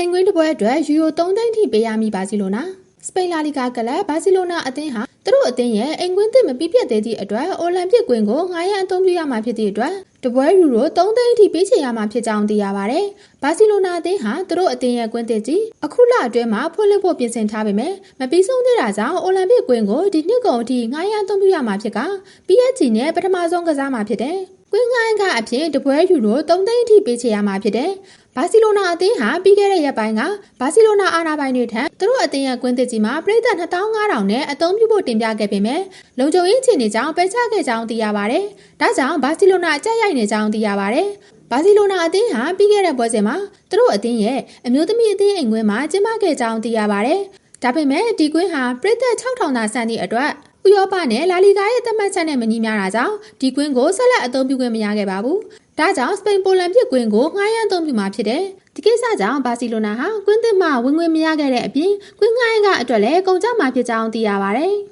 အင်္ဂွင်းတပွဲအတွက်ယူရို3သိန်းထိပေးရမည်ဘာစီလိုနာစပိန်လာလီဂါကလပ်ဘာစီလိုနာအသင်းဟာသူတို့အသင်းရဲ့အင်္ဂွင်းသစ်မပြီးပြတ်သေးသည့်အတွက်အိုလံပစ်ကွင်းကိုငှားရမ်းအသုံးပြုရမှာဖြစ်သည့်အတွက်တပွဲယူရို3သိန်းထိပေးချေရမှာဖြစ်ကြောင်းသိရပါဗျ။ဘာစီလိုနာအသင်းဟာသူတို့အသင်းရဲ့ကွင်းသစ်ကြီးအခုလအတွင်းမှာဖွင့်လှစ်ဖို့ပြင်ဆင်ထားပေမဲ့မပြီးဆုံးသေးတာကြောင့်အိုလံပစ်ကွင်းကိုဒီနှစ်ကုန်အထိငှားရမ်းအသုံးပြုရမှာဖြစ်က PSG နဲ့ပထမဆုံးကစားမှာဖြစ်တယ်။ ကွင်းငိုင်းကအဖြစ်တပွဲယူရို3သိန်းအထိပေးချေရမှာဖြစ်တယ်။ဘာစီလိုနာအသင်းဟာပြီးခဲ့တဲ့ရက်ပိုင်းကဘာစီလိုနာအာနာပိုင်တွေထံသူတို့အသင်းရဲ့ကွင်းသစ်ကြီးမှာပြည်သက်2500နဲ့အသုံးပြုဖို့တင်ပြခဲ့ပေမဲ့လုံခြုံရေးအခြေအနေကြောင့်ပယ်ချခဲ့ကြောင်းသိရပါတယ်။ဒါကြောင့်ဘာစီလိုနာအကြက်ရိုက်နေကြောင်းသိရပါတယ်။ဘာစီလိုနာအသင်းဟာပြီးခဲ့တဲ့ပွဲစဉ်မှာသူတို့အသင်းရဲ့အမျိုးသမီးအသင်းအိမ်ခွင်းမှာကျင်းပခဲ့ကြောင်းသိရပါတယ်။ဒါပေမဲ့ဒီကွင်းဟာပြည်သက်6000သာဆန်သည့်အတွက် ဥရောပနဲ့လာလီဂါရဲ့သတ်မှတ်ချက်နဲ့မညီမျှတာကြောင့်ဒီကွင်းကိုဆက်လက်အသုံးပြုခွင့်မရခဲ့ပါဘူး။ဒါကြောင့်စပိန်ပိုလန်ပြည်ကွင်းကိုငှားရမ်းအသုံးပြုမှာဖြစ်တယ်။ဒီကိစ္စကြောင့်ဘာစီလိုနာဟာကွင်းသစ်မှဝင်ငွေမရခဲ့တဲ့အပြင်ကွင်းငှားရမ်းကအတွက်လည်းကုန်ကျမှာဖြစ်ကြောင်းသိရပါဗျ။